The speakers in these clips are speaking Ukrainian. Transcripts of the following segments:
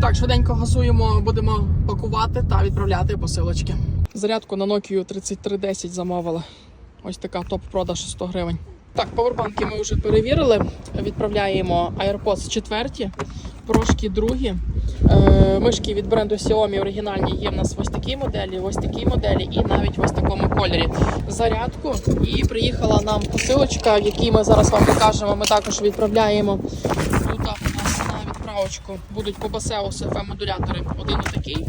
Так, швиденько газуємо, будемо пакувати та відправляти посилочки. Зарядку на Nokia 3310 замовили. Ось така топ-продаж 100 гривень. Так, павербанки ми вже перевірили. Відправляємо AirPods 4, прошки другі. Е, мишки від бренду Xiaomi оригінальні є в нас ось такій моделі, ось такій моделі і навіть ось такому кольорі. Зарядку. І приїхала нам посилочка, в якій ми зараз вам покажемо. Ми також відправляємо. Тут у нас на відправочку будуть по Басеус FM модулятори. Один отакий,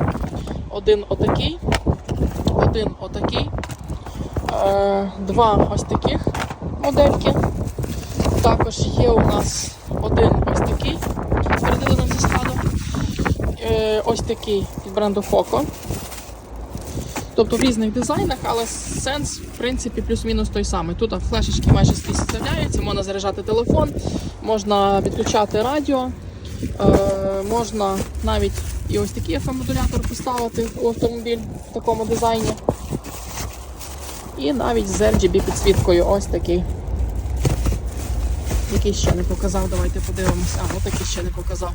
один отакий, один отакий, е, два ось таких модельки. Також є у нас один ось такий, передали нам зі складу. Е, ось такий від бренду Foco. Тобто в різних дизайнах, але сенс, в принципі, плюс-мінус той самий. Тут флешечки майже скрізь вставляються, можна заряджати телефон, можна підключати радіо, можна навіть і ось такий FM-модулятор поставити у автомобіль в такому дизайні. І навіть з RGB підсвіткою ось такий. Який ще не показав, давайте подивимося. А, отакий ще не показав.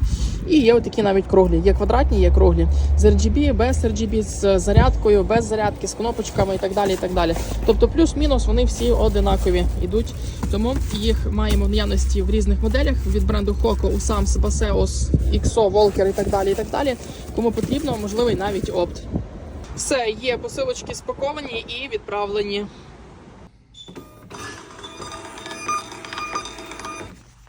І є отакі навіть круглі. Є квадратні, є круглі. З RGB, без RGB, з зарядкою, без зарядки, з кнопочками і так далі. і так далі. Тобто плюс-мінус вони всі одинакові йдуть. Тому їх маємо в наявності в різних моделях від бренду Hoco, Usams, Baseus, XO, Volker і так далі. і так далі. Кому потрібно, можливий навіть опт. Все, є посилочки спаковані і відправлені.